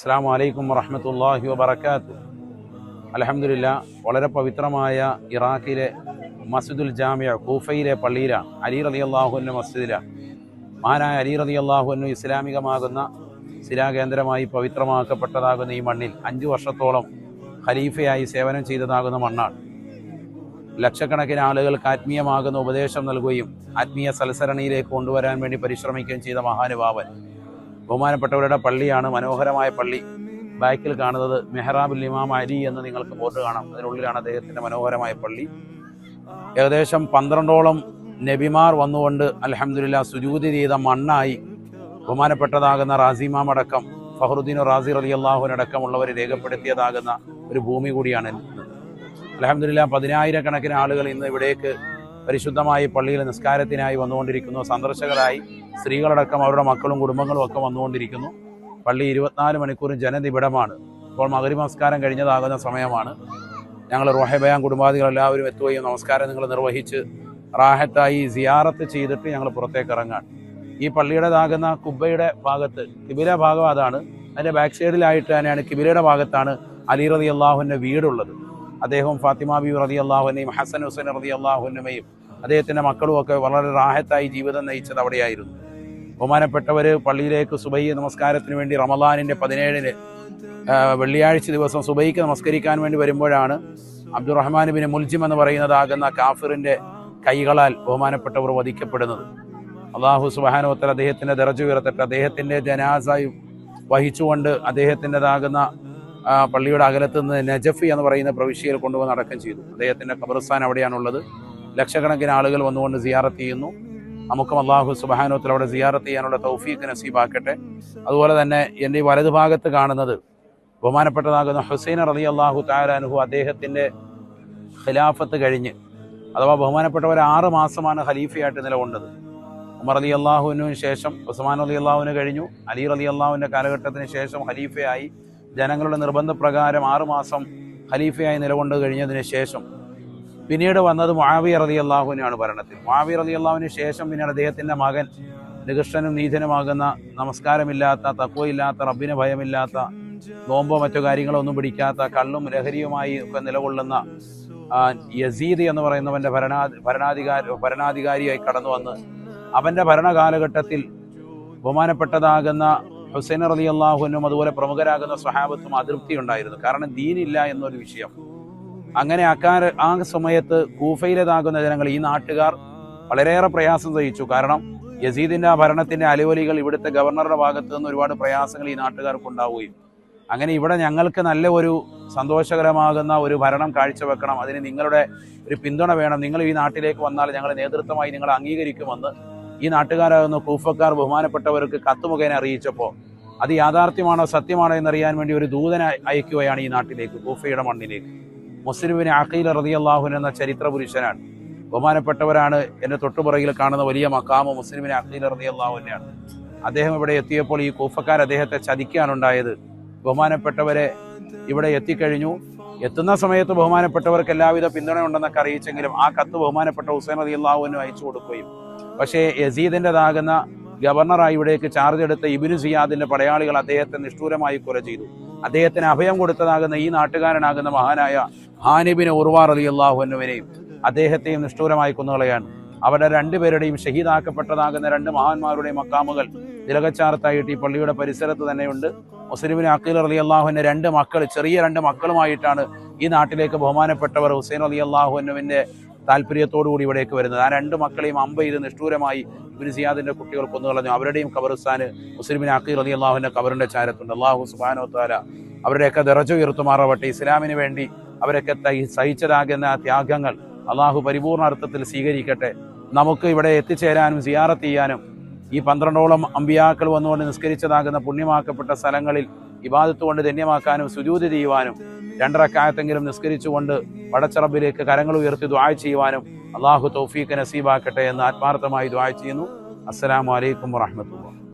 അസ്സാം വലൈക്കും വറഹമത്തല്ലാഹി വബർക്കാത്തു അലഹമില്ല വളരെ പവിത്രമായ ഇറാഖിലെ മസ്ജിദുൽ ജാമിയ കൂഫയിലെ പള്ളിയിലാണ്. അലി റതി അള്ളാഹുവിന്റെ മസ്ജിദിലാണ്. മഹാനായ അലി റതി അള്ളാഹുവിനു ഇസ്ലാമികമാകുന്ന ശിലാകേന്ദ്രമായി പവിത്രമാക്കപ്പെട്ടതാകുന്ന ഈ മണ്ണിൽ അഞ്ചു വർഷത്തോളം ഖലീഫയായി സേവനം ചെയ്തതാകുന്ന മണ്ണാണ്. ലക്ഷക്കണക്കിന് ആളുകൾക്ക് ആത്മീയമാകുന്ന ഉപദേശം നൽകുകയും ആത്മീയ സൽസരണിയിലേക്ക് കൊണ്ടുവരാൻ വേണ്ടി പരിശ്രമിക്കുകയും ചെയ്ത മഹാനുഭാവൻ ബഹുമാനപ്പെട്ടവരുടെ പള്ളിയാണ് മനോഹരമായ പള്ളി. ബാക്കിൽ കാണുന്നത് മെഹ്റാബുൽ ഇമാം അരി എന്ന് നിങ്ങൾക്ക് ബോർഡ് കാണാം. അതിനുള്ളിലാണ് അദ്ദേഹത്തിന്റെ മനോഹരമായ പള്ളി. ഏകദേശം പന്ത്രണ്ടോളം നബിമാർ വന്നുകൊണ്ട് അലഹമുല്ല സുജൂതി ചെയ്ത മണ്ണായി ബഹുമാനപ്പെട്ടതാകുന്ന റാസിമാം അടക്കം ഫഹറുദ്ദീൻ റാസി അലി അള്ളാഹുവിനടക്കമുള്ളവർ രേഖപ്പെടുത്തിയതാകുന്ന ഒരു ഭൂമി കൂടിയാണ് അലഹമില്ല പതിനായിരക്കണക്കിന് ആളുകൾ ഇന്ന് ഇവിടേക്ക് പരിശുദ്ധമായി പള്ളിയിൽ നിസ്കാരത്തിനായി വന്നുകൊണ്ടിരിക്കുന്നു. സന്ദർശകരായി സ്ത്രീകളടക്കം അവരുടെ മക്കളും കുടുംബങ്ങളും ഒക്കെ വന്നുകൊണ്ടിരിക്കുന്നു. പള്ളി ഇരുപത്തിനാല് മണിക്കൂറും ജനനിബിഡമാണ്. ഇപ്പോൾ മകരി നമസ്കാരം കഴിഞ്ഞതാകുന്ന സമയമാണ്. ഞങ്ങൾ റോഹബയാൻ കുടുംബാദികൾ എല്ലാവരും എത്തുകയും നമസ്കാരം നിങ്ങൾ നിർവഹിച്ച് റാഹത്തായി സിയാറത്ത് ചെയ്തിട്ട് ഞങ്ങൾ പുറത്തേക്ക് ഇറങ്ങാൻ ഈ പള്ളിയുടേതാകുന്ന കുബയുടെ ഭാഗത്ത് കിബില ഭാഗം അതാണ്. അതിന്റെ ബാക്ക് സൈഡിലായിട്ട് തന്നെയാണ് കിബിലയുടെ ഭാഗത്താണ് അലി റതി അള്ളാഹുവിന്റെ വീടുള്ളത്. അദ്ദേഹവും ഫാത്തിമ ബി റതി അള്ളാഹുവിനെയും ഹസൻ ഹുസൈൻ റതി അള്ളാഹുവിനുമയും അദ്ദേഹത്തിന്റെ മക്കളും ഒക്കെ വളരെ റാഹത്തായി ജീവിതം നയിച്ചത് അവിടെയായിരുന്നു. ബഹുമാനപ്പെട്ടവർ പള്ളിയിലേക്ക് സുബൈ നമസ്കാരത്തിന് വേണ്ടി റമദാനിന്റെ പതിനേഴിന് വെള്ളിയാഴ്ച ദിവസം സുബൈക്ക് നമസ്കരിക്കാൻ വേണ്ടി വരുമ്പോഴാണ് അബ്ദുറഹ്മാൻ ബിൻ മുൽജിം എന്ന് പറയുന്നതാകുന്ന കാഫിറിന്റെ കൈകളാൽ ബഹുമാനപ്പെട്ടവർ വധിക്കപ്പെടുന്നത്. അള്ളാഹു സുബാനോത്തർ അദ്ദേഹത്തിന്റെ ദറജ ഉയർത്തിട്ട്. അദ്ദേഹത്തിന്റെ ജനാസ വഹിച്ചുകൊണ്ട് അദ്ദേഹത്തിന്റെതാകുന്ന പള്ളിയുടെ അകലത്ത് നിന്ന് നജഫി എന്ന് പറയുന്ന പ്രവിശ്യയിൽ കൊണ്ടുവന്ന് അടക്കം ചെയ്തു. അദ്ദേഹത്തിന്റെ ഖബർസ്ഥാൻ അവിടെയാണുള്ളത്. ലക്ഷക്കണക്കിന് ആളുകൾ വന്നുകൊണ്ട് സിയാറത്ത് ചെയ്യുന്നു. നമുക്കും അള്ളാഹു സുബാനോത്തിൽ അവിടെ സിയാറത്ത് ചെയ്യാനുള്ള തൗഫീഖ് നസീബാക്കട്ടെ. അതുപോലെ തന്നെ എന്റെ ഈ വലതുഭാഗത്ത് കാണുന്നത് ബഹുമാനപ്പെട്ടതാകുന്ന ഹുസൈൻ റലി അള്ളാഹു താരാനുഹു അദ്ദേഹത്തിന്റെ ഖിലാഫത്ത് കഴിഞ്ഞ് അഥവാ ബഹുമാനപ്പെട്ടവർ ആറ് മാസമാണ് ഖലീഫയായിട്ട് നിലകൊണ്ടത്. ഉമർ അലി അള്ളാഹുവിനു ശേഷം ഉസ്മാൻ അലി അള്ളാഹുവിന് കഴിഞ്ഞു അലി അലി അള്ളാഹുവിന്റെ കാലഘട്ടത്തിന് ശേഷം ഖലീഫയായി. ജനങ്ങളുടെ നിർബന്ധപ്രകാരം ആറുമാസം ഖലീഫയായി നിലകൊണ്ട് കഴിഞ്ഞതിന് ശേഷം പിന്നീട് വന്നത് മുആവിയ റതി അള്ളാഹുവിനാണ് ഭരണത്തിൽ. മുആവിയ റതി അള്ളാഹുവിന് ശേഷം പിന്നീട് അദ്ദേഹത്തിന്റെ മകൻ നികൃഷ്ടനും നീതനുമാകുന്ന നമസ്കാരമില്ലാത്ത തക്കുവയില്ലാത്ത റബ്ബിന് ഭയമില്ലാത്ത നോമ്പോ മറ്റു കാര്യങ്ങളോ ഒന്നും പിടിക്കാത്ത കള്ളും ലഹരിയുമായി ഒക്കെ നിലകൊള്ളുന്ന യസീദ് എന്ന് പറയുന്നവന്റെ ഭരണാ ഭരണാധികാരി ഭരണാധികാരിയായി കടന്നു വന്ന് അവന്റെ ഭരണകാലഘട്ടത്തിൽ ബഹുമാനപ്പെട്ടതാകുന്ന ഹുസൈൻ റലി അള്ളാഹുവിനും അതുപോലെ പ്രമുഖരാകുന്ന സ്വഹാബത്തും അതൃപ്തി ഉണ്ടായിരുന്നു കാരണം ദീനില്ല എന്നൊരു വിഷയം. അങ്ങനെ അക്കാര ആ സമയത്ത് കൂഫയിലേതാകുന്ന ജനങ്ങൾ ഈ നാട്ടുകാർ വളരെയേറെ പ്രയാസം സഹിച്ചു. കാരണം യസീദിന്റെ ഭരണത്തിന്റെ അലുവലികൾ ഇവിടുത്തെ ഗവർണറുടെ ഭാഗത്തു നിന്ന് ഒരുപാട് പ്രയാസങ്ങൾ ഈ നാട്ടുകാർക്ക് ഉണ്ടാവുകയും. അങ്ങനെ ഇവിടെ ഞങ്ങൾക്ക് നല്ല ഒരു സന്തോഷകരമാകുന്ന ഒരു ഭരണം കാഴ്ചവെക്കണം. അതിന് നിങ്ങളുടെ ഒരു പിന്തുണ വേണം. നിങ്ങൾ ഈ നാട്ടിലേക്ക് വന്നാൽ ഞങ്ങളെ നേതൃത്വമായി നിങ്ങൾ അംഗീകരിക്കുമെന്ന് ഈ നാട്ടുകാരാകുന്ന കൂഫക്കാർ ബഹുമാനപ്പെട്ടവർക്ക് കത്ത് മുഖേന അറിയിച്ചപ്പോൾ അത് യാഥാർത്ഥ്യമാണോ സത്യമാണോ എന്നറിയാൻ വേണ്ടി ഒരു ദൂതനെ അയക്കുകയാണ് ഈ നാട്ടിലേക്ക് കൂഫയുടെ മണ്ണിലേക്ക്. മുസ്ലിമിന് അഖീൽ റതി അള്ളാഹുൻ എന്ന ചരിത്ര പുരുഷനാണ്. ബഹുമാനപ്പെട്ടവരാണ് എന്റെ തൊട്ടുപുറകിൽ കാണുന്ന വലിയ മക്കാമ മുസ്ലിമിന് അഖീൽ റതി അള്ളാഹുവിനെയാണ് അദ്ദേഹം ഇവിടെ എത്തിയപ്പോൾ ഈ കൂഫക്കാർ അദ്ദേഹത്തെ ചതിക്കാനുണ്ടായത് ബഹുമാനപ്പെട്ടവരെ ഇവിടെ എത്തിക്കഴിഞ്ഞു. എത്തുന്ന സമയത്ത് ബഹുമാനപ്പെട്ടവർക്ക് എല്ലാവിധ പിന്തുണയുണ്ടെന്നൊക്കെ അറിയിച്ചെങ്കിലും ആ കത്ത് ബഹുമാനപ്പെട്ട ഹുസൈൻ റതി അള്ളാഹുവിന് അയച്ചു കൊടുക്കുകയും. പക്ഷേ യസീദിന്റെതാകുന്ന ഗവർണറായി ഇവിടേക്ക് ചാർജ് എടുത്ത ഇബിനു സിയാദിന്റെ പടയാളികൾ അദ്ദേഹത്തെ നിഷ്ഠൂരമായി കൊല ചെയ്തു. അദ്ദേഹത്തിന് അഭയം കൊടുത്തതാകുന്ന ഈ നാട്ടുകാരനാകുന്ന മഹാനായ ഹാനിബിന് ഉർവാർ അലി അള്ളാഹുവിനെയും അദ്ദേഹത്തെയും നിഷ്ഠൂരമായി കൊന്നുകളയാണ്. അവരുടെ രണ്ടുപേരുടെയും ഷഹീദാക്കപ്പെട്ടതാകുന്ന രണ്ട് മഹാന്മാരുടെയും മക്കാമുകൾ തിലകച്ചാർത്തായിട്ട് ഈ പള്ളിയുടെ പരിസരത്ത് തന്നെയുണ്ട്. മുസ്ലിമിന് അക്കീൽ അലി അള്ളാഹുവിന്റെ രണ്ട് മക്കൾ ചെറിയ രണ്ട് മക്കളുമായിട്ടാണ് ഈ നാട്ടിലേക്ക് ബഹുമാനപ്പെട്ടവർ ഹുസൈൻ അലി അള്ളാഹുവിനുവിന്റെ താല്പര്യത്തോടുകൂടി ഇവിടേക്ക് വരുന്നത്. ആ രണ്ട് മക്കളെയും അമ്പയിൽ നിഷ്ഠൂരമായി ഇബിന് സിയാദിന്റെ കുട്ടികൾ കൊന്നുകളഞ്ഞു അവരുടെയും ഖബർസ്ഥാന് മുസ്ലിമിൻ അക്കീർ അലി അള്ളാഹുവിന്റെ ഖബറിന്റെ ചാരത്തുണ്ട്. അള്ളാഹു സുബാനോ താല അവരുടെയൊക്കെ നിറച്ചു ഉയർത്തുമാറാവട്ടെ. ഇസ്ലാമിന് വേണ്ടി അവരൊക്കെ സഹിച്ചതാകുന്ന ത്യാഗങ്ങൾ അള്ളാഹു പരിപൂർണ അർത്ഥത്തിൽ സ്വീകരിക്കട്ടെ. നമുക്ക് ഇവിടെ എത്തിച്ചേരാനും സിയാറത്ത് ചെയ്യാനും ഈ പന്ത്രണ്ടോളം അമ്പിയാക്കൾ വന്നുകൊണ്ട് നിസ്കരിച്ചതാകുന്ന പുണ്യമാക്കപ്പെട്ട സ്ഥലങ്ങളിൽ ഇബാദത്ത് കൊണ്ട് ധന്യമാക്കാനും സുജൂതി ചെയ്യുവാനും രണ്ടരക്കായത്തെങ്കിലും നിസ്കരിച്ചുകൊണ്ട് പടച്ചറബിലേക്ക് കരങ്ങൾ ഉയർത്തി ദ്വായ ചെയ്യുവാനും അള്ളാഹു തൗഫീഖ് നസീബാക്കട്ടെ എന്ന് ആത്മാർത്ഥമായി ദ്വായ ചെയ്യുന്നു. അസ്സലാമു അലൈക്കും വറഹമത്തുള്ള